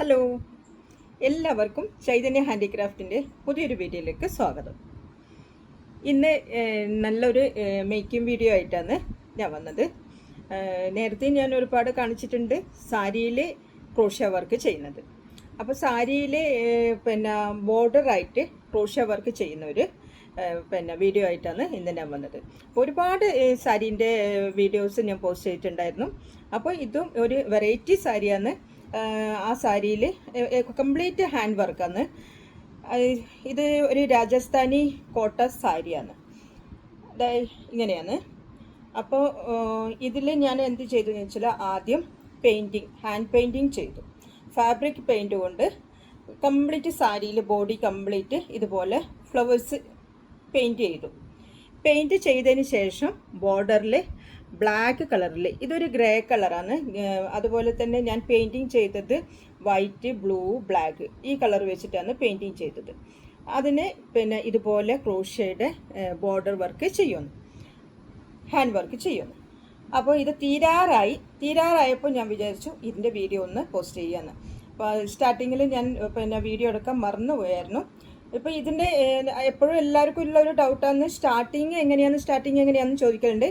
Hello എല്ലാവർക്കും ചൈതന്യ ഹാൻഡിക്രാഫ്റ്റിന്റെ പുതിയൊരു വീഡിയോയിലേക്ക് സ്വാഗതം. ഇന്ന് നല്ലൊരു മേക്കിംഗ് വീഡിയോ ആയിട്ടാണ് ഞാൻ വന്നത്. നേരത്തെ ഞാൻ ഒരുപാട് കാണിച്ചിട്ടുണ്ട് സാരിയിൽ ക്രോഷ്യ വർക്ക് ചെയ്യുന്നത്. അപ്പോൾ സാരിയിൽ പിന്നെ ബോർഡറായിട്ട് ക്രോഷ്യ വർക്ക് ചെയ്യുന്ന ഒരു പിന്നെ വീഡിയോ ആയിട്ടാണ് ഇന്ന് ഞാൻ വന്നത്. ഒരുപാട് സാരീന്റെ വീഡിയോസ് ഞാൻ പോസ്റ്റ് ചെയ്തിട്ടുണ്ടായിരുന്നു. അപ്പോൾ ഇതും ഒരു വെറൈറ്റി സാരിയാണ് ആ സാരിയിൽ കംപ്ലീറ്റ് ഹാൻഡ് വർക്കാണ് ഇത് ഒരു രാജസ്ഥാനി കോട്ട സാരിയാണ്. ഇങ്ങനെയാണ്. അപ്പോൾ ഇതിൽ ഞാൻ എന്ത് ചെയ്തു എന്ന് വെച്ചാൽ ആദ്യം പെയിന്റിങ് ഹാൻഡ് പെയിന്റിങ് ചെയ്തു. ഫാബ്രിക് പെയിന്റ് കൊണ്ട് കംപ്ലീറ്റ് സാരിയിൽ ബോഡി കംപ്ലീറ്റ് ഇതുപോലെ ഫ്ലവേഴ്സ് പെയിന്റ് ചെയ്തു. പെയിന്റ് ചെയ്തതിന് ശേഷം ബോർഡറിൽ ബ്ലാക്ക് കളറിൽ ഇതൊരു ഗ്രേ കളറാണ് അതുപോലെ തന്നെ ഞാൻ പെയിന്റിങ് ചെയ്തത് വൈറ്റ് ബ്ലൂ ബ്ലാക്ക് ഈ കളർ വെച്ചിട്ടാണ് പെയിന്റിങ് ചെയ്തത്. അതിന് പിന്നെ ഇതുപോലെ ക്രോഷ്യയുടെ ബോർഡർ വർക്ക് ചെയ്യുന്നു. ഹാൻഡ് വർക്ക് ചെയ്യുന്നു. അപ്പോൾ ഇത് തീരാറായി. തീരാറായപ്പോൾ ഞാൻ വിചാരിച്ചു ഇതിന്റെ വീഡിയോ ഒന്ന് പോസ്റ്റ് ചെയ്യാമെന്ന് അപ്പോൾ സ്റ്റാർട്ടിങ്ങിൽ ഞാൻ പിന്നെ വീഡിയോ എടുക്കാൻ മറന്നു മറന്നുപോയായിരുന്നു ഇപ്പോൾ ഇതിന്റെ എപ്പോഴും എല്ലാവർക്കും ഉള്ള ഒരു ഡൗട്ടാണ് സ്റ്റാർട്ടിങ് എങ്ങനെയാണ് സ്റ്റാർട്ടിങ് എങ്ങനെയാണെന്ന് ചോദിക്കലുണ്ട്.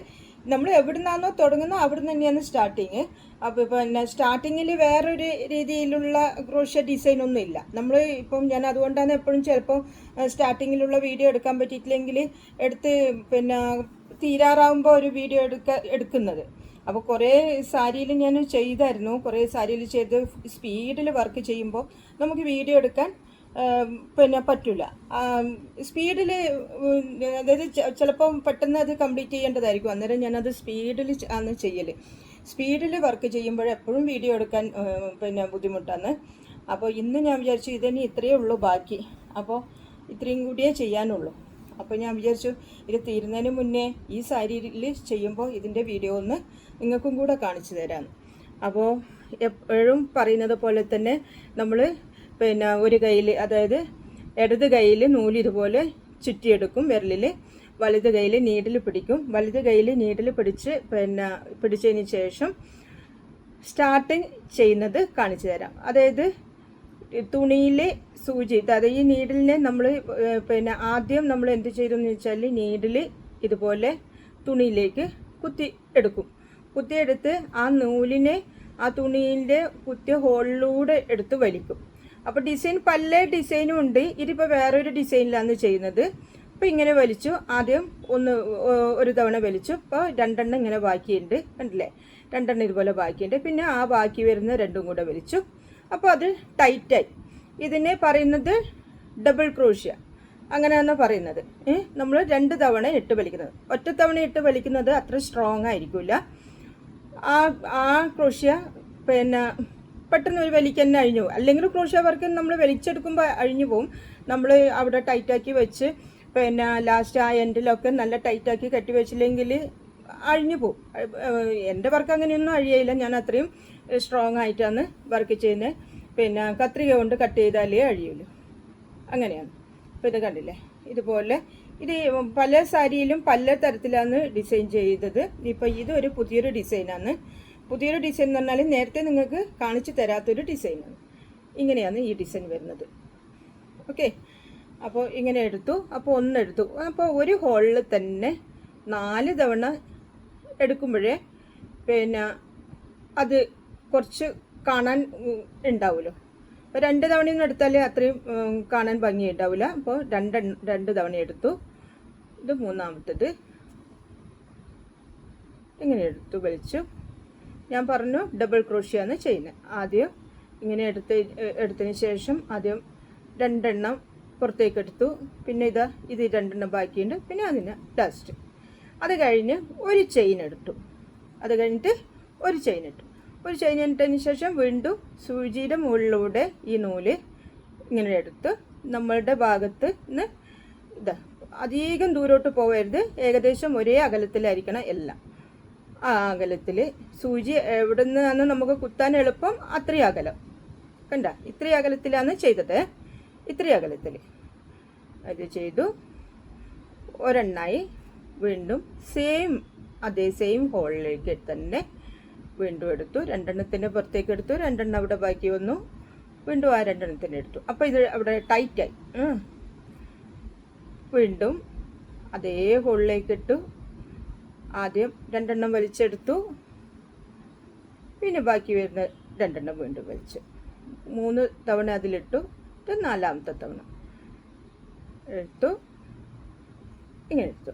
നമ്മൾ എവിടെ നിന്നാണോ തുടങ്ങുന്നത് അവിടെ നിന്ന് തന്നെയാണ് സ്റ്റാർട്ടിങ് അപ്പോൾ പിന്നെ സ്റ്റാർട്ടിങ്ങിൽ വേറൊരു രീതിയിലുള്ള ക്രോഷ്യ ഡിസൈൻ ഒന്നും ഇല്ല. നമ്മൾ ഇപ്പം ഞാൻ അതുകൊണ്ടാണ് എപ്പോഴും ചിലപ്പോൾ സ്റ്റാർട്ടിങ്ങിലുള്ള വീഡിയോ എടുക്കാൻ പറ്റിയിട്ടില്ലെങ്കിൽ എടുത്ത് പിന്നെ തീരാറാവുമ്പോൾ ഒരു വീഡിയോ എടുക്ക എടുക്കുന്നത്. അപ്പോൾ കുറേ സാരിയിൽ ഞാൻ ചെയ്തായിരുന്നു. കുറേ സാരിയിൽ ചെയ്ത് സ്പീഡിൽ വർക്ക് ചെയ്യുമ്പോൾ നമുക്ക് വീഡിയോ എടുക്കാൻ പിന്നെ പറ്റില്ല സ്പീഡിൽ അതായത് ചിലപ്പം പെട്ടെന്ന് അത് കംപ്ലീറ്റ് ചെയ്യേണ്ടതായിരിക്കും. അന്നേരം ഞാനത് സ്പീഡിൽ ആണ് ചെയ്യൽ സ്പീഡിൽ വർക്ക് ചെയ്യുമ്പോൾ എപ്പോഴും വീഡിയോ എടുക്കാൻ പിന്നെ ബുദ്ധിമുട്ടാണ്. അപ്പോൾ ഇന്ന് ഞാൻ വിചാരിച്ചു ഇതിന് ഇത്രയേ ഉള്ളൂ ബാക്കി. അപ്പോൾ ഇത്രയും കൂടിയേ ചെയ്യാനുള്ളൂ. അപ്പോൾ ഞാൻ വിചാരിച്ചു ഇത് തീരുന്നതിന് മുന്നേ ഈ സാരിയിൽ ചെയ്യുമ്പോൾ ഇതിന്റെ വീഡിയോ ഒന്ന് നിങ്ങൾക്കും കൂടെ കാണിച്ചു തരാം. അപ്പോൾ എപ്പോഴും പറയുന്നത് പോലെ തന്നെ നമ്മൾ പിന്നെ ഒരു കയ്യിൽ അതായത് ഇടത് കയ്യിൽ നൂൽ ഇതുപോലെ ചുറ്റിയെടുക്കും വിരലിൽ വലത് കയ്യിൽ നീഡിൽ പിടിക്കും. വലത് കയ്യിൽ നീഡിൽ പിടിച്ച് പിന്നെ പിടിച്ചതിന് ശേഷം സ്റ്റാർട്ടിങ് ചെയ്യുന്നത് കാണിച്ചു തരാം. അതായത് തുണിയിലെ സൂചി അതായത് ഈ നീഡിലിനെ നമ്മൾ പിന്നെ ആദ്യം നമ്മൾ എന്ത് ചെയ്തു എന്ന് വെച്ചാൽ നീഡിൽ ഇതുപോലെ തുണിയിലേക്ക് കുത്തി എടുക്കും. കുത്തിയെടുത്ത് ആ നൂലിനെ ആ തുണിയിന്റെ കുത്തിയ ഹോളിലൂടെ എടുത്ത് വലിക്കും. അപ്പോൾ ഡിസൈൻ പല ഡിസൈനും ഉണ്ട്. ഇതിപ്പോൾ വേറൊരു ഡിസൈനിലാണ് ചെയ്യുന്നത്. അപ്പോൾ ഇങ്ങനെ വലിച്ചു. ആദ്യം ഒന്ന് ഒരു തവണ വലിച്ചു. ഇപ്പോൾ രണ്ടെണ്ണം ഇങ്ങനെ ബാക്കിയുണ്ട്. കണ്ടില്ലേ? രണ്ടെണ്ണം ഇതുപോലെ ബാക്കിയുണ്ട്. പിന്നെ ആ ബാക്കി വരുന്ന രണ്ടും കൂടെ വലിച്ചു. അപ്പോൾ അത് ടൈറ്റായി ഇതിനെ പറയുന്നത് ഡബിൾ ക്രോഷ്യ അങ്ങനെയാണ് പറയുന്നത്. നമ്മൾ രണ്ട് തവണ ഇട്ട് വലിക്കുന്നത്. ഒറ്റ തവണ ഇട്ട് വലിക്കുന്നത് അത്ര സ്ട്രോങ് ആയിരിക്കില്ല ആ ആ ക്രോഷ്യ പിന്നെ പെട്ടെന്ന് ഒരു വലിക്ക് തന്നെ അഴിഞ്ഞു പോകും. അല്ലെങ്കിൽ ക്രോഷ്യ വർക്ക് നമ്മൾ വലിച്ചെടുക്കുമ്പോൾ അഴിഞ്ഞു പോകും. നമ്മൾ അവിടെ ടൈറ്റാക്കി വെച്ച് പിന്നെ ലാസ്റ്റ് ആ എൻഡിലൊക്കെ നല്ല ടൈറ്റാക്കി കെട്ടി വെച്ചില്ലെങ്കിൽ അഴിഞ്ഞു പോകും. എന്റെ വർക്ക് അങ്ങനെയൊന്നും അഴിയയില്ല. ഞാൻ അത്രയും സ്ട്രോങ് ആയിട്ടാണ് വർക്ക് ചെയ്യുന്നത്. പിന്നെ കത്രിക കൊണ്ട് കട്ട് ചെയ്താലേ അഴിയുള്ളൂ. അങ്ങനെയാണ്. അപ്പോൾ ഇത് കണ്ടില്ലേ? ഇതുപോലെ ഇത് പല സാരിയിലും പല തരത്തിലാണ് ഡിസൈൻ ചെയ്തത്. ഇപ്പോൾ ഇതൊരു പുതിയൊരു ഡിസൈനാണ് പുതിയൊരു ഡിസൈൻ എന്ന് പറഞ്ഞാൽ നേരത്തെ നിങ്ങൾക്ക് കാണിച്ചു തരാത്തൊരു ഡിസൈനാണ് ഇങ്ങനെയാണ് ഈ ഡിസൈൻ വരുന്നത്. ഓക്കെ അപ്പോൾ ഇങ്ങനെ എടുത്തു. അപ്പോൾ ഒന്നെടുത്തു അപ്പോൾ ഒരു ഹോളിൽ തന്നെ നാല് തവണ എടുക്കുമ്പോഴേ പിന്നെ അത് കുറച്ച് കാണാൻ ഉണ്ടാവുമല്ലോ. അപ്പോൾ രണ്ട് തവണയൊന്നും എടുത്താൽ അത്രയും കാണാൻ ഭംഗി ഉണ്ടാവില്ല. അപ്പോൾ രണ്ട് രണ്ട് തവണ എടുത്തു. ഇത് മൂന്നാമത്തത്. ഇങ്ങനെ എടുത്തു വലിച്ചു. ഞാൻ പറഞ്ഞു ഡബിൾ ക്രോഷ്യാണ് ചെയ്യുന്നത്. ആദ്യം ഇങ്ങനെ എടുത്ത് എടുത്തതിന് ശേഷം ആദ്യം രണ്ടെണ്ണം പുറത്തേക്ക് എടുത്തു. പിന്നെ ഇതാ ഇത് രണ്ടെണ്ണം ബാക്കിയുണ്ട്. പിന്നെ അതിന് ലാസ്റ്റ് അത് കഴിഞ്ഞ് ഒരു ചെയിൻ എടുത്തു. അത് കഴിഞ്ഞിട്ട് ഒരു ചെയിൻ ഇട്ടു. ഒരു ചെയിൻ ഇട്ടതിന് ശേഷം വീണ്ടും സൂചിയുടെ മുകളിലൂടെ ഈ നൂൽ ഇങ്ങനെ എടുത്ത് നമ്മളുടെ ഭാഗത്ത് നിന്ന് ഇതാ അധികം ദൂരോട്ട് പോകരുത് ഏകദേശം ഒരേ അകലത്തിലായിരിക്കണം എല്ലാം. ആ അകലത്തിൽ സൂചി എവിടെ നിന്നാണ് നമുക്ക് കുത്താൻ എളുപ്പം? അത്രയും അകലം. കണ്ട? ഇത്രയും അകലത്തിലാണ് ചെയ്തത്. ഇത്രയും അകലത്തിൽ അത് ചെയ്തു. ഒരെണ്ണായി. വീണ്ടും സെയിം അതേ സെയിം ഹോളിലേക്ക് തന്നെ വീണ്ടും എടുത്തു. രണ്ടെണ്ണത്തിന്റെ പുറത്തേക്ക് എടുത്തു. രണ്ടെണ്ണം അവിടെ ബാക്കി വന്നു. വീണ്ടും ആ രണ്ടെണ്ണത്തിന് എടുത്തു. അപ്പോൾ ഇത് അവിടെ ടൈറ്റായി വീണ്ടും അതേ ഹോളിലേക്ക് ഇട്ടു. ആദ്യം രണ്ടെണ്ണം വലിച്ചെടുത്തു. പിന്നെ ബാക്കി വരുന്ന രണ്ടെണ്ണം വീണ്ടും വലിച്ചു. മൂന്ന് തവണ അതിലിട്ടു ഇത് നാലാമത്തെ തവണ. എടുത്തു. ഇങ്ങനെ എടുത്തു.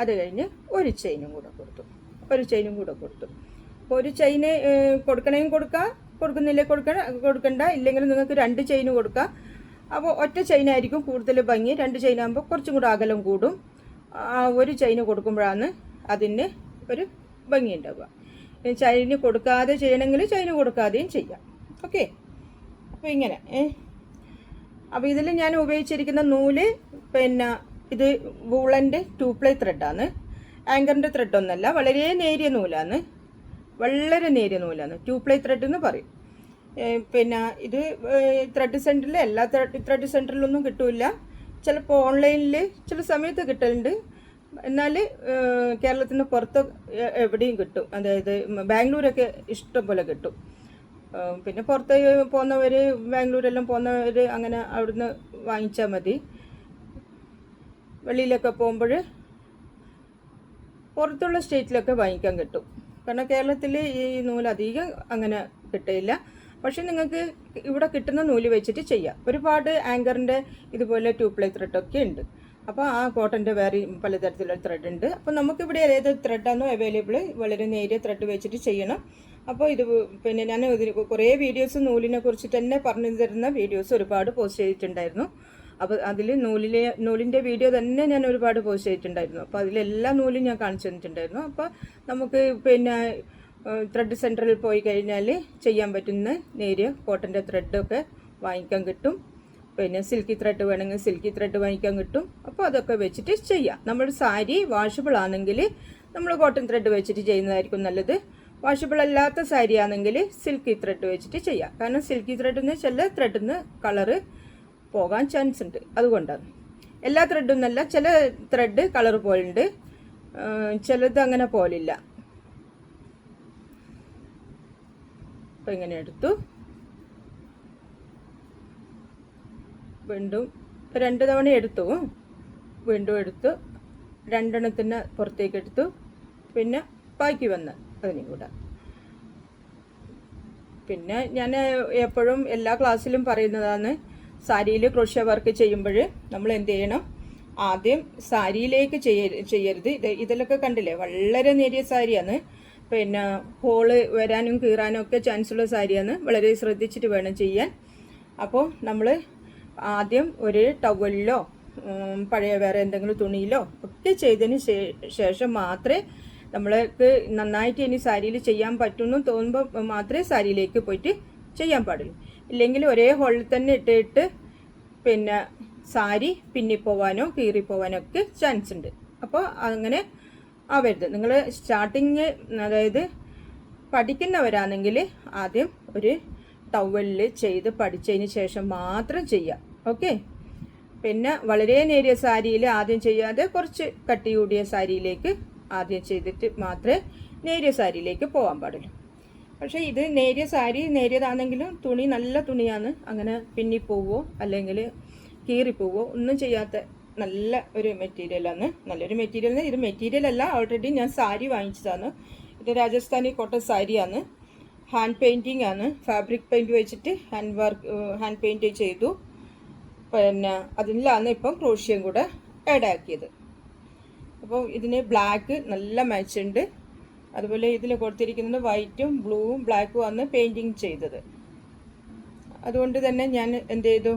അത് കഴിഞ്ഞ് ഒരു ചെയിനും കൂടെ കൊടുത്തു. ഒരു ചെയിനും കൂടെ കൊടുത്തു. അപ്പോൾ ഒരു ചെയിന് കൊടുക്കണമെങ്കിൽ കൊടുക്കാം കൊടുക്കുന്നില്ലേ കൊടുക്കണ കൊടുക്കണ്ട. ഇല്ലെങ്കിൽ നിങ്ങൾക്ക് രണ്ട് ചെയിന് കൊടുക്കാം. അപ്പോൾ ഒറ്റ ചെയിനായിരിക്കും കൂടുതൽ ഭംഗി. രണ്ട് ചെയിനാകുമ്പോൾ കുറച്ചും കൂടെ അകലം കൂടും. ഒരു ചെയിന് കൊടുക്കുമ്പോഴാണ് അതിന് ഒരു ഭംഗി ഉണ്ടാവുക. ചൈന് കൊടുക്കാതെ ചെയ്യണമെങ്കിൽ ചൈന് കൊടുക്കാതെയും ചെയ്യാം. ഓക്കെ അപ്പോൾ ഇങ്ങനെ അപ്പോൾ ഇതിൽ ഞാൻ ഉപയോഗിച്ചിരിക്കുന്ന നൂൽ പിന്നെ ഇത് വൂളന്റെ ടൂ പ്ലൈ ത്രെഡാണ് ആങ്കറിന്റെ ത്രെഡൊന്നല്ല വളരെ നേരിയ നൂലാണ്. വളരെ നേരിയ നൂലാണ്. ടൂ പ്ലൈ ത്രെഡ് എന്ന് പറയും. പിന്നെ ഇത് ത്രെഡ് സെന്ററിൽ എല്ലാ ത്രെഡ് ത്രെഡ് സെന്ററിലൊന്നും കിട്ടില്ല. ചിലപ്പോൾ ഓൺലൈനിൽ ചില സമയത്ത് കിട്ടലുണ്ട്. എന്നാൽ കേരളത്തിന് പുറത്ത് എവിടെയും കിട്ടും. അതായത് ബാംഗ്ലൂരൊക്കെ ഇഷ്ടം പോലെ കിട്ടും. പിന്നെ പുറത്ത് പോകുന്നവർ ബാംഗ്ലൂരെല്ലാം പോകുന്നവർ അങ്ങനെ അവിടുന്ന് വാങ്ങിച്ചാൽ മതി. വെളിയിലൊക്കെ പോകുമ്പോൾ പുറത്തുള്ള സ്റ്റേറ്റിലൊക്കെ വാങ്ങിക്കാൻ കിട്ടും. കാരണം കേരളത്തിൽ ഈ നൂൽ അധികം അങ്ങനെ കിട്ടില്ല പക്ഷെ നിങ്ങൾക്ക് ഇവിടെ കിട്ടുന്ന നൂൽ വെച്ചിട്ട് ചെയ്യാം. ഒരുപാട് ആങ്കറിന്റെ ഇതുപോലെ ട്യൂബ്ലൈ പ്ലേ ത്രെഡൊക്കെ ഉണ്ട്. അപ്പോൾ ആ കോട്ടന്റെ വേറെ പലതരത്തിലുള്ള ത്രെഡ് ഉണ്ട്. അപ്പോൾ നമുക്കിവിടെ ഏത് ത്രെഡാണോ അവൈലബിൾ വളരെ നേരിയ ത്രെഡ് വെച്ചിട്ട് ചെയ്യണം. അപ്പോൾ ഇത് പിന്നെ ഞാൻ കുറേ വീഡിയോസ് നൂലിനെ കുറിച്ച് തന്നെ പറഞ്ഞു തരുന്ന വീഡിയോസ് ഒരുപാട് പോസ്റ്റ് ചെയ്തിട്ടുണ്ടായിരുന്നു. അപ്പോൾ അതിൽ നൂലിലെ നൂലിന്റെ വീഡിയോ തന്നെ ഞാൻ ഒരുപാട് പോസ്റ്റ് ചെയ്തിട്ടുണ്ടായിരുന്നു. അപ്പോൾ അതിലെല്ലാ നൂലും ഞാൻ കാണിച്ചു തന്നിട്ടുണ്ടായിരുന്നു. അപ്പോൾ നമുക്ക് പിന്നെ ത്രെഡ് സെന്ററിൽ പോയി കഴിഞ്ഞാൽ ചെയ്യാൻ പറ്റുന്ന നേരിയ കോട്ടന്റെ ത്രെഡൊക്കെ വാങ്ങിക്കാൻ കിട്ടും. പിന്നെ സിൽക്കി ത്രെഡ് വേണമെങ്കിൽ സിൽക്കി ത്രെഡ് വാങ്ങിക്കാൻ കിട്ടും. അപ്പോൾ അതൊക്കെ വെച്ചിട്ട് ചെയ്യാം. നമ്മൾ സാരി വാഷബിൾ ആണെങ്കിൽ നമ്മൾ കോട്ടൺ ത്രെഡ് വെച്ചിട്ട് ചെയ്യുന്നതായിരിക്കും നല്ലത്. വാഷബിൾ അല്ലാത്ത സാരി ആണെങ്കിൽ സിൽക്കി ത്രെഡ് വെച്ചിട്ട് ചെയ്യാം. കാരണം സിൽക്കി ത്രെഡ് നിന്ന് ചില ത്രെഡിൽ നിന്ന് കളറ് പോകാൻ ചാൻസ് ഉണ്ട്. അതുകൊണ്ടാണ്. എല്ലാ ത്രെഡും നല്ല ചില ത്രെഡ് കളർ പോലുണ്ട്. ചിലത് അങ്ങനെ പോലില്ല. അപ്പോൾ ഇങ്ങനെ എടുത്തു. വീണ്ടും രണ്ട് തവണ എടുത്തു. വീണ്ടും എടുത്തു. രണ്ടെണ്ണത്തിന് പുറത്തേക്ക് എടുത്തു. പിന്നെ ബാക്കി വന്ന് അതിനും കൂടെ. പിന്നെ ഞാൻ എപ്പോഴും എല്ലാ ക്ലാസ്സിലും പറയുന്നതാണ് സാരിയിൽ ക്രോഷ്യ വർക്ക് ചെയ്യുമ്പോൾ നമ്മൾ എന്ത് ചെയ്യണം? ആദ്യം സാരിയിലേക്ക് ചെയ്യരുത്. ഇത് ഇതിലൊക്കെ കണ്ടില്ലേ? വളരെ നേരിയ സാരിയാണ്. പിന്നെ ഹോൾ വരാനും കീറാനും ഒക്കെ ചാൻസ് ഉള്ള സാരിയാണ് വളരെ ശ്രദ്ധിച്ചിട്ട് വേണം ചെയ്യാൻ. അപ്പോൾ നമ്മൾ ആദ്യം ഒരു ടവലിലോ പഴയ വേറെ എന്തെങ്കിലും തുണിയിലോ ഒക്കെ ചെയ്തതിന് ശേഷം മാത്രമേ നമ്മൾക്ക് നന്നായിട്ട് ഇനി സാരിയിൽ ചെയ്യാൻ പറ്റുമെന്ന് തോന്നുമ്പോൾ മാത്രമേ സാരിയിലേക്ക് പോയിട്ട് ചെയ്യാൻ പാടുള്ളൂ. ഇല്ലെങ്കിൽ ഒരേ ഹോളിൽ തന്നെ ഇട്ടിട്ട് പിന്നെ സാരി പിന്നിപ്പോവാനോ കീറിപ്പോവാനോ ഒക്കെ ചാൻസ് ഉണ്ട്. അപ്പോൾ അങ്ങനെ ആവരുത് നിങ്ങൾ സ്റ്റാർട്ടിങ് അതായത് പഠിക്കുന്നവരാണെങ്കിൽ ആദ്യം ഒരു ടവലിൽ ചെയ്ത് പഠിച്ചതിന് ശേഷം മാത്രം ചെയ്യാം ഓക്കെ പിന്നെ വളരെ നേരിയ സാരിയിൽ ആദ്യം ചെയ്യാതെ കുറച്ച് കട്ടി കൂടിയ സാരിയിലേക്ക് ആദ്യം ചെയ്തിട്ട് മാത്രമേ നേരിയ സാരിയിലേക്ക് പോകാൻ പാടുള്ളൂ. പക്ഷേ ഇത് നേരിയ സാരി നേരിയതാണെങ്കിലും തുണി നല്ല തുണിയാണ്. അങ്ങനെ പിന്നിപ്പോവോ അല്ലെങ്കിൽ കീറിപ്പോവോ ഒന്നും ചെയ്യാത്ത നല്ല ഒരു മെറ്റീരിയലാണ് നല്ലൊരു മെറ്റീരിയൽ ഇത് മെറ്റീരിയൽ അല്ല ഓൾറെഡി ഞാൻ സാരി വാങ്ങിച്ചതാണ്. ഇത് രാജസ്ഥാനി കോട്ടൺ സാരിയാണ് ഹാൻഡ് പെയിന്റിംഗ് ആണ്. ഫാബ്രിക് പെയിന്റ് വെച്ചിട്ട് ഹാൻഡ് വർക്ക് ഹാൻഡ് പെയിന്റ് ചെയ്തു. പിന്നെ അതിലാണ് ഇപ്പം ക്രോഷ്യം കൂടെ ആഡ് ആക്കിയത്. അപ്പോൾ ഇതിന് ബ്ലാക്ക് നല്ല മാച്ച് ഉണ്ട്. അതുപോലെ ഇതിൽ കൊടുത്തിരിക്കുന്നത് വൈറ്റും ബ്ലൂവും ബ്ലാക്കും ആണ് പെയിന്റിങ് ചെയ്തത്. അതുകൊണ്ട് തന്നെ ഞാൻ എന്ത് ചെയ്തു?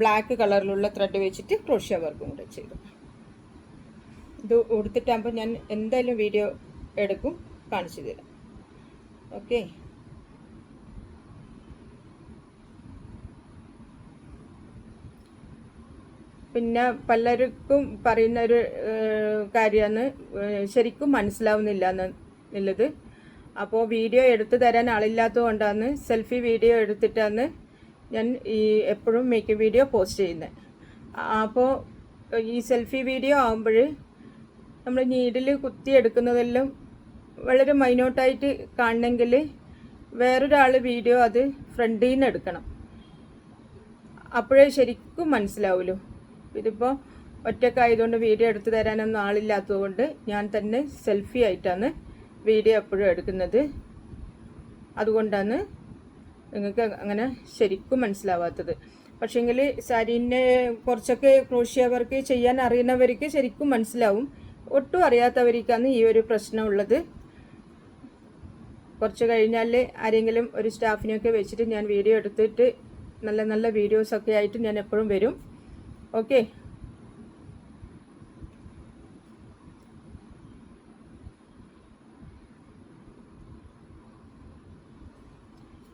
ബ്ലാക്ക് കളറിലുള്ള ത്രെഡ് വെച്ചിട്ട് ക്രോഷ്യ വർക്കും കൂടെ ചെയ്തു. ഇത് ഉടുത്തിട്ടാകുമ്പോൾ ഞാൻ എന്തായാലും വീഡിയോ എടുക്കും കാണിച്ചു തരാം. ഓക്കെ പിന്നെ പലർക്കും പറയുന്ന ഒരു കാര്യമാണ് ശരിക്കും മനസ്സിലാവുന്നില്ല എന്നുള്ളത് അപ്പോൾ വീഡിയോ എടുത്തു തരാൻ ആളില്ലാത്തത് കൊണ്ടാണ് സെൽഫി വീഡിയോ എടുത്തിട്ടാണ് ഞാൻ ഈ എപ്പോഴും മേക്കപ്പ് വീഡിയോ പോസ്റ്റ് ചെയ്യുന്നത് അപ്പോൾ ഈ സെൽഫി വീഡിയോ ആകുമ്പോൾ നമ്മൾ നീഡിൽ കുത്തിയെടുക്കുന്നതെല്ലാം വളരെ മൈന്യൂട്ടായിട്ട് കാണണമെങ്കിൽ വേറൊരാൾ വീഡിയോ അത് ഫ്രണ്ടിൽ നിന്ന് എടുക്കണം. അപ്പോഴേ ശരിക്കും മനസ്സിലാവുമല്ലോ ഇതിപ്പോൾ ഒറ്റക്കായതുകൊണ്ട് വീഡിയോ എടുത്തു തരാനൊന്നും ആളില്ലാത്തതുകൊണ്ട് ഞാൻ തന്നെ സെൽഫി ആയിട്ടാണ് വീഡിയോ എപ്പോഴും എടുക്കുന്നത്. അതുകൊണ്ടാണ് നിങ്ങൾക്ക് അങ്ങനെ ശരിക്കും മനസ്സിലാവാത്തത്. പക്ഷേങ്കിൽ സാരീന്റെ കുറച്ചൊക്കെ ക്രോഷ്യ വർക്ക് ചെയ്യാൻ അറിയുന്നവർക്ക് ശരിക്കും മനസ്സിലാവും. ഒട്ടും അറിയാത്തവർക്കാണ് ഈ ഒരു പ്രശ്നമുള്ളത്. കുറച്ച് കഴിഞ്ഞാൽ ആരെങ്കിലും ഒരു സ്റ്റാഫിനെയൊക്കെ വെച്ചിട്ട് ഞാൻ വീഡിയോ എടുത്തിട്ട് നല്ല നല്ല വീഡിയോസൊക്കെ ആയിട്ട് ഞാൻ എപ്പോഴും വരും. ഓക്കെ.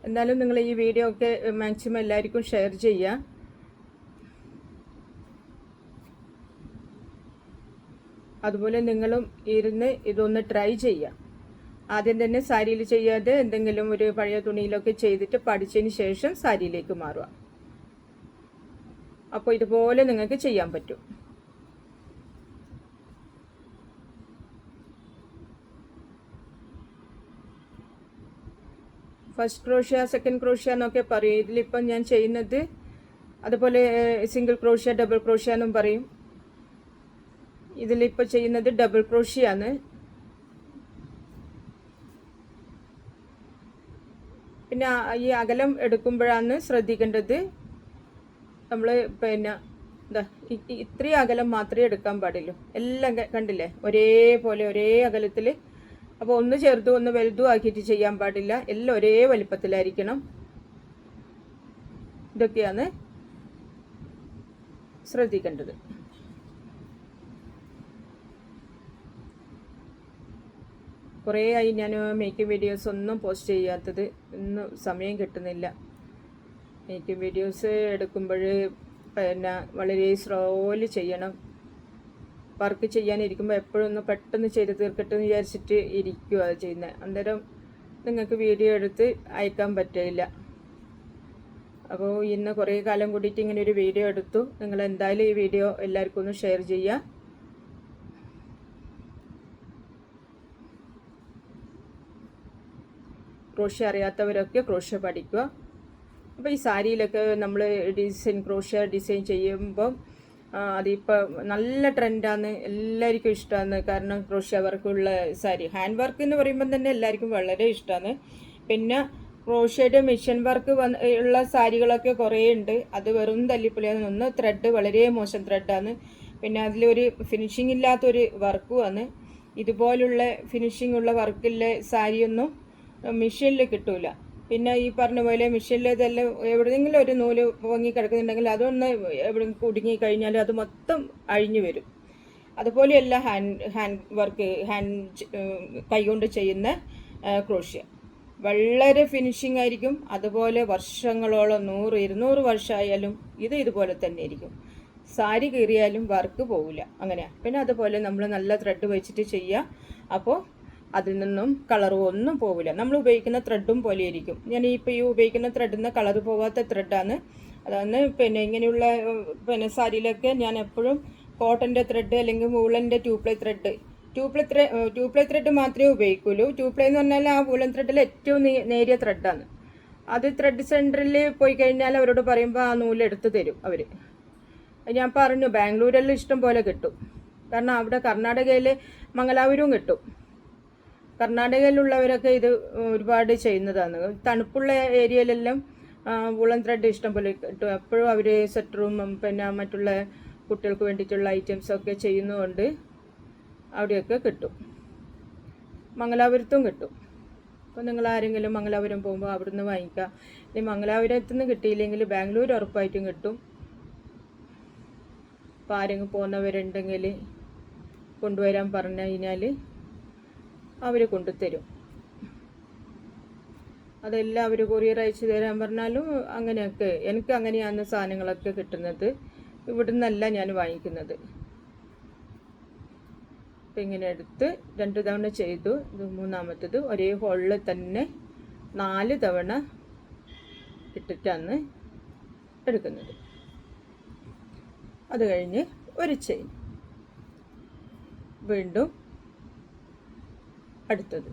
എന്തായാലും നിങ്ങൾ ഈ വീഡിയോ ഒക്കെ മാക്സിമം എല്ലാവർക്കും ഷെയർ ചെയ്യുക അതുപോലെ നിങ്ങളും ഇരുന്ന് ഇതൊന്ന് ട്രൈ ചെയ്യുക ആദ്യം തന്നെ സാരിയിൽ ചെയ്യാതെ എന്തെങ്കിലും ഒരു പഴയ തുണിയിലൊക്കെ ചെയ്തിട്ട് പഠിച്ചതിന് ശേഷം സാരിയിലേക്ക് മാറുക. അപ്പോൾ ഇതുപോലെ നിങ്ങൾക്ക് ചെയ്യാൻ പറ്റും. ഫസ്റ്റ് ക്രോഷ്യ സെക്കൻഡ് ക്രോഷ്യ എന്നൊക്കെ പറയും. ഇതിലിപ്പം ഞാൻ ചെയ്യുന്നത് അതുപോലെ സിംഗിൾ ക്രോഷ്യ ഡബിൾ ക്രോഷ്യ എന്നും പറയും. ഇതിലിപ്പോൾ ചെയ്യുന്നത് ഡബിൾ ക്രോഷ്യാണ്. പിന്നെ ഈ അകലം എടുക്കുമ്പോഴാണ് ശ്രദ്ധിക്കേണ്ടത്. നമ്മൾ പിന്നെ എന്താ ഇത്രയും അകലം മാത്രമേ എടുക്കാൻ പാടുള്ളൂ. എല്ലാം കണ്ടില്ലേ? ഒരേപോലെ ഒരേ അകലത്തിൽ അപ്പോൾ ഒന്ന് ചെറുതും ഒന്ന് വലുതും ആക്കിയിട്ട് ചെയ്യാൻ പാടില്ല. എല്ലാം ഒരേ വലിപ്പത്തിലായിരിക്കണം. ഇതൊക്കെയാണ് ശ്രദ്ധിക്കേണ്ടത്. കുറേ ആയി ഞാൻ മേക്കിംഗ് വീഡിയോസ് ഒന്നും പോസ്റ്റ് ചെയ്യാത്തത് ഇന്നും സമയം കിട്ടുന്നില്ല. മേക്കിംഗ് വീഡിയോസ് എടുക്കുമ്പോൾ പിന്നെ വളരെ സ്ലോയിൽ ചെയ്യണം. വർക്ക് ചെയ്യാനിരിക്കുമ്പോൾ എപ്പോഴും ഒന്ന് പെട്ടെന്ന് ചെയ്ത് തീർക്കട്ടെ എന്ന് വിചാരിച്ചിട്ട് ഇരിക്കുക അത് ചെയ്യുന്നത് അന്നേരം നിങ്ങൾക്ക് വീഡിയോ എടുത്ത് അയക്കാൻ പറ്റില്ല അപ്പോൾ ഇന്ന് കുറേ കാലം കൂടിയിട്ട് ഇങ്ങനെ ഒരു വീഡിയോ എടുത്തു. നിങ്ങൾ എന്തായാലും ഈ വീഡിയോ എല്ലാവർക്കും ഒന്ന് ഷെയർ ചെയ്യുക ക്രോഷ്യ അറിയാത്തവരൊക്കെ ക്രോഷ്യ പഠിക്കുക. അപ്പോൾ ഈ സാരിയിലൊക്കെ നമ്മൾ ഡിസൈൻ ക്രോഷ്യ ഡിസൈൻ ചെയ്യുമ്പം അതിപ്പോൾ നല്ല ട്രെൻഡാണ് എല്ലാവർക്കും ഇഷ്ടമാണ് കാരണം ക്രോഷ്യ വർക്കുള്ള സാരി. ഹാൻഡ് വർക്ക് എന്ന് പറയുമ്പോൾ തന്നെ എല്ലാവർക്കും വളരെ ഇഷ്ടമാണ് പിന്നെ ക്രോഷ്യയുടെ മെഷീൻ വർക്ക് ഉള്ള സാരികളൊക്കെ കുറേ ഉണ്ട് അത് വെറും തല്ലിപ്പൊളിയാണ് ഒന്ന് ത്രെഡ് വളരെ മോശം ത്രെഡാണ് പിന്നെ അതിലൊരു ഫിനിഷിംഗ് ഇല്ലാത്തൊരു വർക്കുമാണ് ഇതുപോലുള്ള ഫിനിഷിംഗ് ഉള്ള വർക്കിലെ സാരിയൊന്നും മെഷീനിൽ കിട്ടൂല. പിന്നെ ഈ പറഞ്ഞ പോലെ മെഷീനിൽ എവിടെയെങ്കിലും ഒരു നൂൽ പൊങ്ങി കിടക്കുന്നുണ്ടെങ്കിൽ അതൊന്ന് എവിടെ കുടുങ്ങി കഴിഞ്ഞാൽ അത് മൊത്തം അഴിഞ്ഞു വരും. അതുപോലെയല്ല ഹാൻഡ് ഹാൻഡ് വർക്ക് ഹാൻഡ് കൈകൊണ്ട് ചെയ്യുന്ന ക്രോഷ്യ. വളരെ ഫിനിഷിംഗ് ആയിരിക്കും. അതുപോലെ വർഷങ്ങളോളം നൂറ് ഇരുന്നൂറ് വർഷമായാലും ഇത് ഇതുപോലെ തന്നെ ആയിരിക്കും സാരി കീറിയാലും വർക്ക് പോവില്ല. അങ്ങനെയാണ് പിന്നെ അതുപോലെ നമ്മൾ നല്ല ത്രെഡ് വെച്ചിട്ട് ചെയ്യുക അപ്പോൾ അതിൽ നിന്നും കളറും ഒന്നും പോവില്ല. നമ്മൾ ഉപയോഗിക്കുന്ന ത്രെഡും പോലെ ഇരിക്കും ഞാൻ ഇപ്പോൾ ഈ ഉപയോഗിക്കുന്ന ത്രെഡിൽ കളർ പോകാത്ത ത്രെഡാണ് അതാണ് പിന്നെ ഇങ്ങനെയുള്ള പിന്നെ സാരിയിലൊക്കെ ഞാൻ എപ്പോഴും കോട്ടന്റെ ത്രെഡ് അല്ലെങ്കിൽ വൂളന്റെ ട്യൂപ്ലൈ ത്രെഡ് ട്യൂപ്ലൈ ത്രെ ട്യൂപ്ലൈ ത്രെഡ് മാത്രമേ ഉപയോഗിക്കുള്ളൂ. ട്യൂപ്ലൈ എന്ന് പറഞ്ഞാൽ ആ വൂളൻ ത്രെഡിൽ ഏറ്റവും നേരിയ ത്രെഡാണ് അത് ത്രെഡ് സെന്ററിൽ പോയി കഴിഞ്ഞാൽ അവരോട് പറയുമ്പോൾ ആ നൂൽ എടുത്ത് തരും അവർ ഞാൻ പറഞ്ഞു ബാംഗ്ലൂരെല്ലാം ഇഷ്ടം പോലെ കിട്ടും. കാരണം അവിടെ കർണാടകയിൽ മംഗലാപുരവും കിട്ടും. കർണാടകയിലുള്ളവരൊക്കെ ഇത് ഒരുപാട് ചെയ്യുന്നതാണ്. തണുപ്പുള്ള ഏരിയയിലെല്ലാം വുളൻ ത്രെഡ് ഇഷ്ടം പോലെ കിട്ടും എപ്പോഴും അവർ സെറ്ററും പിന്നെ മറ്റുള്ള കുട്ടികൾക്ക് വേണ്ടിയിട്ടുള്ള ഐറ്റംസൊക്കെ ചെയ്യുന്നതുകൊണ്ട് അവിടെയൊക്കെ കിട്ടും. മംഗലാപുരത്തും കിട്ടും. അപ്പോൾ നിങ്ങൾ ആരെങ്കിലും മംഗലാപുരം പോകുമ്പോൾ അവിടുന്ന് വാങ്ങിക്കുക ഇനി മംഗലാപുരത്തു നിന്ന് കിട്ടിയില്ലെങ്കിൽ ബാംഗ്ലൂർ ഉറപ്പായിട്ടും കിട്ടും. അപ്പോൾ ആരെങ്കിലും പോകുന്നവരുണ്ടെങ്കിൽ കൊണ്ടുവരാൻ പറഞ്ഞു കഴിഞ്ഞാൽ അവർ കൊണ്ടുതരും അതെല്ലാം അവർ കൊറിയർ അയച്ചു തരാൻ പറഞ്ഞാലും അങ്ങനെയൊക്കെ എനിക്ക് അങ്ങനെയാണ് സാധനങ്ങളൊക്കെ കിട്ടുന്നത്. ഇവിടുന്നല്ല ഞാൻ വാങ്ങിക്കുന്നത്. അപ്പം ഇങ്ങനെ എടുത്ത് രണ്ട് തവണ ചെയ്തു ഇത് മൂന്നാമത്തത് ഒരേ ഹോളിൽ തന്നെ നാല് തവണ ഇട്ടിട്ടാണ് എടുക്കുന്നത്. അത് കഴിഞ്ഞ് ഒരു ചെയിൻ വീണ്ടും അടുത്തത്.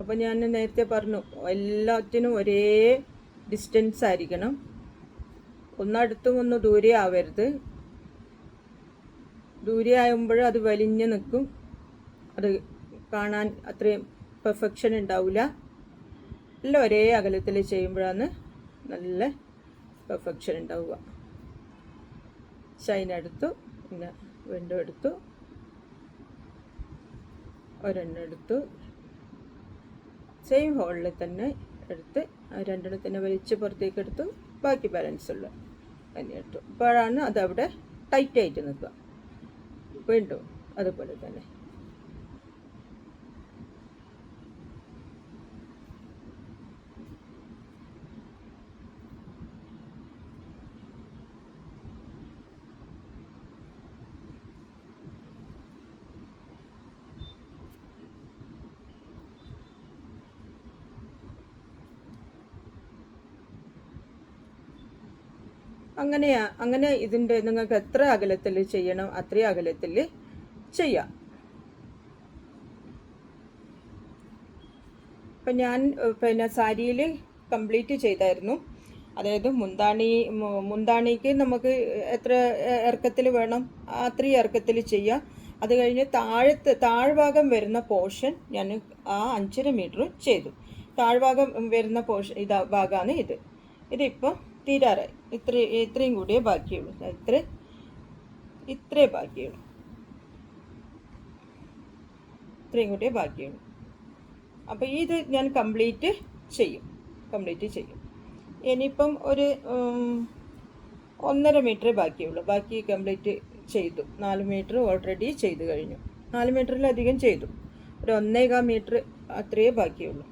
അപ്പോൾ ഞാൻ നേരത്തെ പറഞ്ഞു എല്ലാത്തിനും ഒരേ ഡിസ്റ്റൻസ് ആയിരിക്കണം. ഒന്നടുത്തും ഒന്ന് ദൂരെ ആവരുത്. ദൂരെ ആകുമ്പോൾ അത് വലിഞ്ഞു നിൽക്കും. അത് കാണാൻ അത്രയും പെർഫെക്ഷൻ ഉണ്ടാവില്ല എല്ലാം ഒരേ അകലത്തിൽ ചെയ്യുമ്പോഴാണ് നല്ല പെർഫെക്ഷൻ ഉണ്ടാവുക. ഷൈൻ എടുത്തു പിന്നെ വീണ്ടും എടുത്തു. ഒരെണ്ണം എടുത്തു. സെയിം ഹോളിൽ തന്നെ എടുത്ത് രണ്ടെണ്ണം തന്നെ വലിച്ച് പുറത്തേക്ക് എടുത്തു ബാക്കി ബാലൻസ് ഉള്ള തന്നെ ഇട്ടു. അപ്പോഴാണ് അതവിടെ ടൈറ്റായിട്ട് നിൽക്കുക. വീണ്ടും അതുപോലെ തന്നെ. അങ്ങനെയാ അങ്ങനെ ഇതിന്റെ നിങ്ങൾക്ക് എത്ര അകലത്തിൽ ചെയ്യണം അത്രയും അകലത്തിൽ ചെയ്യാം. അപ്പം ഞാൻ പിന്നെ സാരിയിൽ കംപ്ലീറ്റ് ചെയ്തായിരുന്നു. അതായത് മുന്താണി മുന്താണിക്ക് നമുക്ക് എത്ര ഇറക്കത്തിൽ വേണം അത്രയും ഇറക്കത്തിൽ ചെയ്യാം. അത് കഴിഞ്ഞ് താഴത്ത് താഴ്ഭാഗം വരുന്ന പോർഷൻ ഞാൻ ആ അഞ്ചര മീറ്റർ ചെയ്തു. താഴ്ഭാഗം വരുന്ന പോർഷൻ ഇതാ ഭാഗമാണ് ഇത്. ഇതിപ്പോൾ തീരാറായി. ഇത്ര ഇത്രയും കൂടിയേ ബാക്കിയുള്ളൂ. ഇത്ര ഇത്രേ ബാക്കിയുള്ളൂ. ഇത്രയും കൂടിയേ ബാക്കിയുള്ളൂ. അപ്പോൾ ഇത് ഞാൻ കംപ്ലീറ്റ് ചെയ്യും. കംപ്ലീറ്റ് ചെയ്യും. ഇനിയിപ്പം ഒരു ഒന്നര മീറ്റർ ബാക്കിയുള്ളൂ. ബാക്കി കംപ്ലീറ്റ് ചെയ്തു. നാല് മീറ്റർ ഓൾറെഡി ചെയ്തു കഴിഞ്ഞു. നാല് മീറ്ററിലധികം ചെയ്തു. ഒരു ഒന്നേകാൽ മീറ്റർ അത്രയേ ബാക്കിയുള്ളൂ.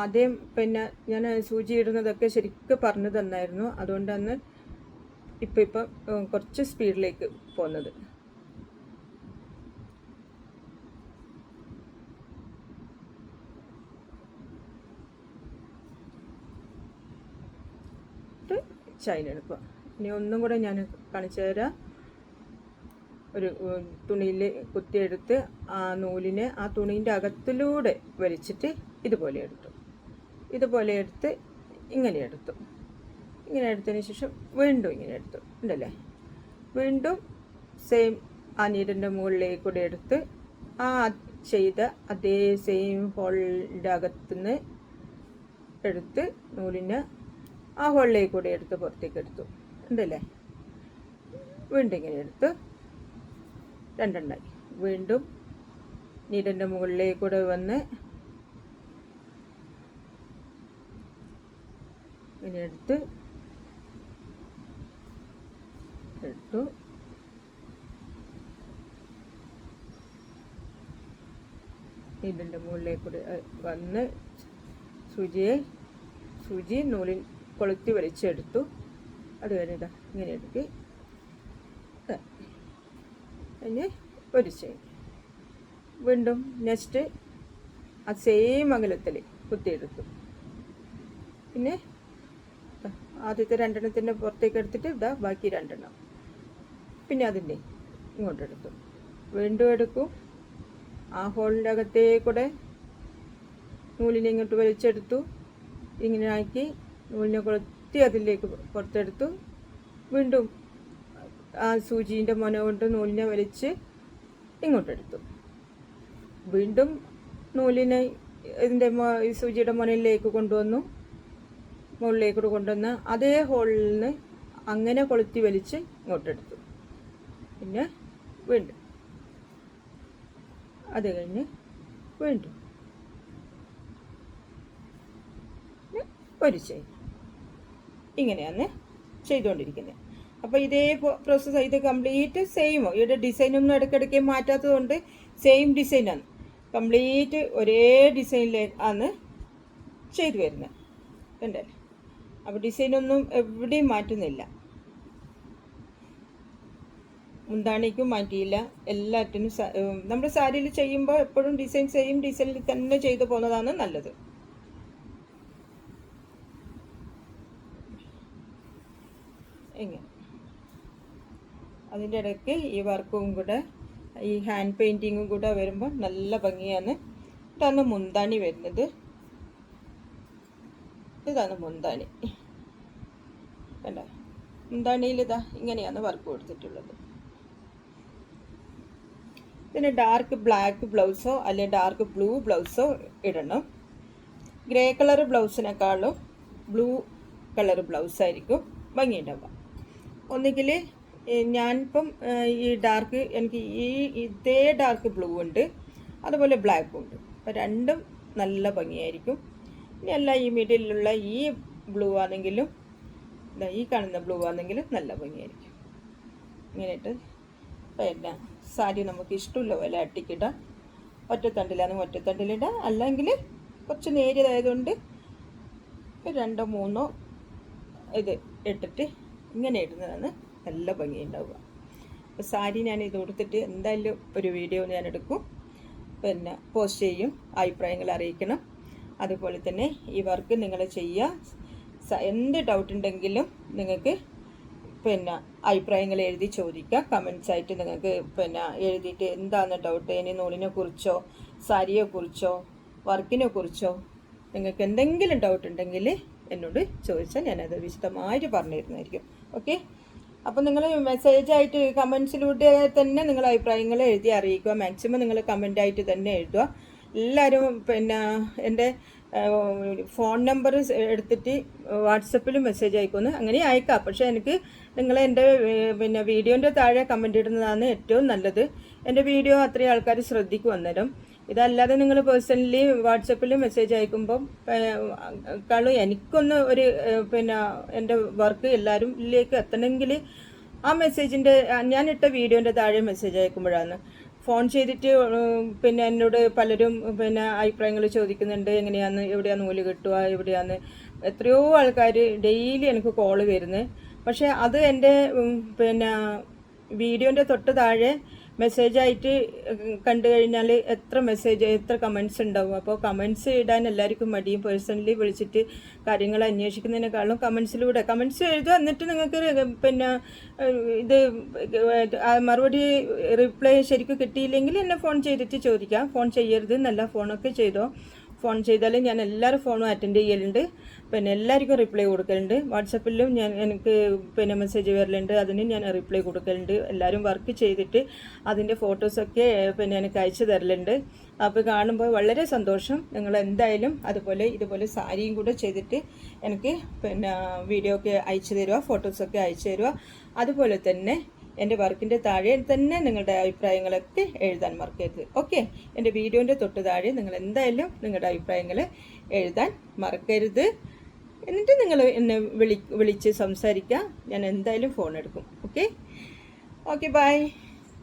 ആദ്യം പിന്നെ ഞാൻ സൂചി ഇടുന്നതൊക്കെ ശരിക്കും പറഞ്ഞു തന്നായിരുന്നു. അതുകൊണ്ടാണ് ഇപ്പം ഇപ്പം കുറച്ച് സ്പീഡിലേക്ക് പോകുന്നത്. ചൈന എടുക്കുക. ഇനി ഒന്നും കൂടെ ഞാൻ കാണിച്ചു തരാം. ഒരു തുണിയിൽ കുത്തിയെടുത്ത് ആ നൂലിനെ ആ തുണീന്റെ അകത്തിലൂടെ വലിച്ചിട്ട് ഇതുപോലെ എടുത്തു. ഇതുപോലെ എടുത്ത് ഇങ്ങനെ എടുത്തു. ഇങ്ങനെ എടുത്തതിന് ശേഷം വീണ്ടും ഇങ്ങനെ എടുത്തു. ഉണ്ടല്ലേ? വീണ്ടും സെയിം ആ നീരിന്റെ മുകളിലേക്ക് കൂടെ എടുത്ത് ആ ചെയ്ത അതേ സെയിം ഹോളിന്റെ അകത്തുനിന്ന് എടുത്ത് നൂലിനെ ആ ഹോളിലേക്ക് കൂടെ എടുത്ത് പുറത്തേക്ക് എടുത്തു. ഉണ്ടല്ലേ? വീണ്ടും ഇങ്ങനെ എടുത്ത് രണ്ടെണ്ണായി. വീണ്ടും നീരിന്റെ മുകളിലേക്ക് കൂടെ വന്ന് ഇങ്ങനെ എടുത്ത് ഇട്ടു. ഇതിന്റെ മുകളിലേക്ക് വന്ന് സൂചിയെ സൂചി നൂലിൽ കൊളുത്തി വലിച്ചെടുത്തു. അത് ഇതാ ഇങ്ങനെ എടുക്കി. ഇനി ഒരു ചെയിൻ. വീണ്ടും നെക്സ്റ്റ് ആ സെയിം അകലത്തിൽ കുത്തിയെടുത്തു. പിന്നെ ആദ്യത്തെ രണ്ടെണ്ണത്തിന്റെ പുറത്തേക്ക് എടുത്തിട്ട് ഇതാ ബാക്കി രണ്ടെണ്ണം. പിന്നെ അതിന്റെ ഇങ്ങോട്ടെടുത്തു വീണ്ടും എടുക്കും. ആ ഹോളിന്റെ അകത്തേ കൂടെ നൂലിനെ ഇങ്ങോട്ട് വലിച്ചെടുത്തു. ഇങ്ങനെ ആക്കി നൂലിനെ കൊളുത്തി അതിലേക്ക് പുറത്തെടുത്തു. വീണ്ടും ആ സൂചീന്റെ മുന കൊണ്ട് നൂലിനെ വലിച്ച് ഇങ്ങോട്ടെടുത്തു. വീണ്ടും നൂലിനെ ഇതിന്റെ സൂചിയുടെ മുനയിലേക്ക് കൊണ്ടുവന്നു. മുകളിലേക്ക് കൂടെ കൊണ്ടുവന്ന് അതേ ഹോളിൽ നിന്ന് അങ്ങനെ കൊളുത്തി വലിച്ച് ഇങ്ങോട്ടെടുത്തു. പിന്നെ വീണ്ടും. അത് കഴിഞ്ഞ് വീണ്ടും. ഒരു ചെയിൻ ഇങ്ങനെയാണ് ചെയ്തുകൊണ്ടിരിക്കുന്നത് അപ്പോൾ ഇതേ പ്രോസസ്സ് ഇത് കംപ്ലീറ്റ് സെയിം ഇവിടെ ഡിസൈനൊന്നും ഇടയ്ക്കിടയ്ക്ക് മാറ്റാത്തതുകൊണ്ട് സെയിം ഡിസൈനാണ് കംപ്ലീറ്റ് ഒരേ ഡിസൈനിലേ ആണ് ചെയ്തു വരുന്നത് കണ്ടേ അപ്പോൾ ഡിസൈനൊന്നും എവിടെയും മാറ്റുന്നില്ല. മുന്താണിക്കും മാറ്റിയില്ല. എല്ലാറ്റിനും നമ്മൾ സാരിയിൽ ചെയ്യുമ്പോൾ എപ്പോഴും ഡിസൈൻ സെയിം ഡിസൈനിൽ തന്നെ ചെയ്തു പോകുന്നതാണ് നല്ലത്. ഇങ്ങനെ. അതിന്റെ ഇടയ്ക്ക് ഈ വർക്കും കൂടെ ഈ ഹാൻഡ് പെയിന്റിങ്ങും കൂടെ വരുമ്പോൾ നല്ല ഭംഗിയാണ്. ഇതാണ് മുന്താണി വരുന്നത്. ഇതാണ് മുന്താണി കണ്ട? മുന്താണിയിൽ ഇതാ ഇങ്ങനെയാണ് വർക്ക് കൊടുത്തിട്ടുള്ളത്. പിന്നെ ഡാർക്ക് ബ്ലാക്ക് ബ്ലൗസോ അല്ലെങ്കിൽ ഡാർക്ക് ബ്ലൂ ബ്ലൗസോ ഇടണം. ഗ്രേ കളർ ബ്ലൗസിനേക്കാളും ബ്ലൂ കളർ ബ്ലൗസ് ബ്ലൗസായിരിക്കും ഭംഗിയുണ്ടാവുക. ഒന്നുകിൽ ഞാനിപ്പം ഈ ഡാർക്ക് എനിക്ക് ഈ ഇതേ ഡാർക്ക് ബ്ലൂ ഉണ്ട് അതുപോലെ ബ്ലാക്കും ഉണ്ട്. അപ്പോൾ രണ്ടും നല്ല ഭംഗിയായിരിക്കും. ഇനി അല്ല ഈ മിഡിലുള്ള ഈ ബ്ലൂ ആണെങ്കിലും ഈ കാണുന്ന ബ്ലൂ ആണെങ്കിലും നല്ല ഭംഗിയായിരിക്കും. ഇങ്ങനെയിട്ട് പിന്നെ സാരി നമുക്ക് ഇഷ്ടമുള്ള പോലെ അട്ടിക്കിടാം. ഒറ്റത്തണ്ടിലാണെങ്കിൽ ഒറ്റത്തണ്ടിലിടാം. അല്ലെങ്കിൽ കുറച്ച് നേരിയതായതുകൊണ്ട് രണ്ടോ മൂന്നോ ഇത് ഇട്ടിട്ട് ഇങ്ങനെ ഇടുന്നതാണ് നല്ല ഭംഗിയുണ്ടാവുക. അപ്പോൾ സാരി ഞാൻ ഇത് കൊടുത്തിട്ട് എന്തായാലും ഒരു വീഡിയോ ഞാൻ എടുക്കും. പിന്നെ പോസ്റ്റ് ചെയ്യും അഭിപ്രായങ്ങൾ അറിയിക്കണം. അതുപോലെ തന്നെ ഈ വർക്ക് നിങ്ങൾ ചെയ്യുക. എന്ത് ഡൗട്ട് ഉണ്ടെങ്കിലും നിങ്ങൾക്ക് പിന്നെ അഭിപ്രായങ്ങൾ എഴുതി ചോദിക്കുക. കമൻസ് ആയിട്ട് നിങ്ങൾക്ക് പിന്നെ എഴുതിയിട്ട് എന്താണ് ഡൗട്ട് ഇനി നൂലിനെ കുറിച്ചോ സാരിയെ കുറിച്ചോ വർക്കിനെ കുറിച്ചോ നിങ്ങൾക്ക് എന്തെങ്കിലും ഡൗട്ട് ഉണ്ടെങ്കിൽ എന്നോട് ചോദിച്ചാൽ ഞാനത് വിശദമായിട്ട് പറഞ്ഞു തരുന്നതായിരിക്കും ഓക്കെ അപ്പോൾ നിങ്ങൾ മെസ്സേജ് മെസ്സേജായിട്ട് കമൻസിലൂടെ തന്നെ നിങ്ങൾ അഭിപ്രായങ്ങൾ എഴുതി അറിയിക്കുക. മാക്സിമം നിങ്ങൾ കമന്റായിട്ട് തന്നെ എഴുതുക. എല്ലാവരും പിന്നെ എന്റെ ഫോൺ നമ്പർ എടുത്തിട്ട് വാട്സപ്പിൽ മെസ്സേജ് അയക്കുമെന്ന് അങ്ങനെ അയക്കാം. പക്ഷേ എനിക്ക് നിങ്ങൾ എന്റെ പിന്നെ വീഡിയോന്റെ താഴെ കമന്റ് ഇടുന്നതാണ് ഏറ്റവും നല്ലത്. എന്റെ വീഡിയോ അത്രയും ആൾക്കാർ ശ്രദ്ധിക്കും അന്നേരം. ഇതല്ലാതെ നിങ്ങൾ പേഴ്സണലി വാട്സപ്പിൽ മെസ്സേജ് അയക്കുമ്പം കളു എനിക്കൊന്ന് ഒരു പിന്നെ എന്റെ വർക്ക് എല്ലാവരും ഇതിലേക്ക് എത്തണമെങ്കിൽ ആ മെസ്സേജിന്റെ ഞാനിട്ട വീഡിയോന്റെ താഴെ മെസ്സേജ് അയക്കുമ്പോഴാണ്. ഫോൺ ചെയ്തിട്ട് പിന്നെ എന്നോട് പലരും പിന്നെ അഭിപ്രായങ്ങൾ ചോദിക്കുന്നുണ്ട്. എങ്ങനെയാന്ന് എവിടെയാണ് നൂൽ കിട്ടുക എവിടെയാന്ന് എത്രയോ ആൾക്കാർ ഡെയിലി എനിക്ക് കോൾ വരുന്നത്. പക്ഷേ അത് എന്റെ പിന്നെ വീഡിയോന്റെ തൊട്ട് താഴെ മെസ്സേജായിട്ട് കണ്ടു കഴിഞ്ഞാൽ എത്ര മെസ്സേജ് എത്ര കമൻസ് ഉണ്ടാവും. അപ്പോൾ കമൻസ് ഇടാൻ എല്ലാവർക്കും മടിയും. പേഴ്സണലി വിളിച്ചിട്ട് കാര്യങ്ങൾ അന്വേഷിക്കുന്നതിനേക്കാളും കമൻസിലൂടെ കമൻസ് എഴുതുക എന്നിട്ട് നിങ്ങൾക്ക് പിന്നെ ഇത് മറുപടി റിപ്ലൈ ശരിക്കും കിട്ടിയില്ലെങ്കിൽ എന്നെ ഫോൺ ചെയ്തിട്ട് ചോദിക്കാം. ഫോൺ ചെയ്യരുത് എന്നല്ല ഫോണൊക്കെ ചെയ്തോ. ഫോൺ ചെയ്താൽ ഞാൻ എല്ലാവരും ഫോണും അറ്റൻഡ് ചെയ്യലുണ്ട്. പിന്നെ എല്ലാവർക്കും റിപ്ലൈ കൊടുക്കലുണ്ട്. വാട്സപ്പിലും ഞാൻ എനിക്ക് പിന്നെ മെസ്സേജ് വരലുണ്ട്. അതിന് ഞാൻ റിപ്ലൈ കൊടുക്കലുണ്ട്. എല്ലാവരും വർക്ക് ചെയ്തിട്ട് അതിന്റെ ഫോട്ടോസൊക്കെ പിന്നെ എനിക്ക് അയച്ചു തരലുണ്ട്. അപ്പോൾ കാണുമ്പോൾ വളരെ സന്തോഷം. നിങ്ങൾ എന്തായാലും അതുപോലെ ഇതുപോലെ സാരിയും കൂടെ ചെയ്തിട്ട് എനിക്ക് പിന്നെ വീഡിയോ ഒക്കെ അയച്ചു തരുക ഫോട്ടോസൊക്കെ അയച്ചു തരുക അതുപോലെ തന്നെ എന്റെ വർക്കിന്റെ താഴെ തന്നെ നിങ്ങളുടെ അഭിപ്രായങ്ങളൊക്കെ എഴുതാൻ മറക്കരുത് ഓക്കെ എന്റെ വീഡിയോന്റെ തൊട്ട് താഴെ നിങ്ങൾ എന്തായാലും നിങ്ങളുടെ അഭിപ്രായങ്ങൾ എഴുതാൻ മറക്കരുത്. എന്നിട്ട് നിങ്ങൾ എന്നെ വിളി വിളിച്ച് സംസാരിക്കുക. ഞാൻ എന്തായാലും ഫോൺ എടുക്കും. Okay okay bye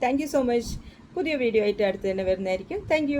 thank so much പുതിയ വീഡിയോ ആയിട്ട് അടുത്ത് തന്നെ വരുന്നതായിരിക്കും. താങ്ക്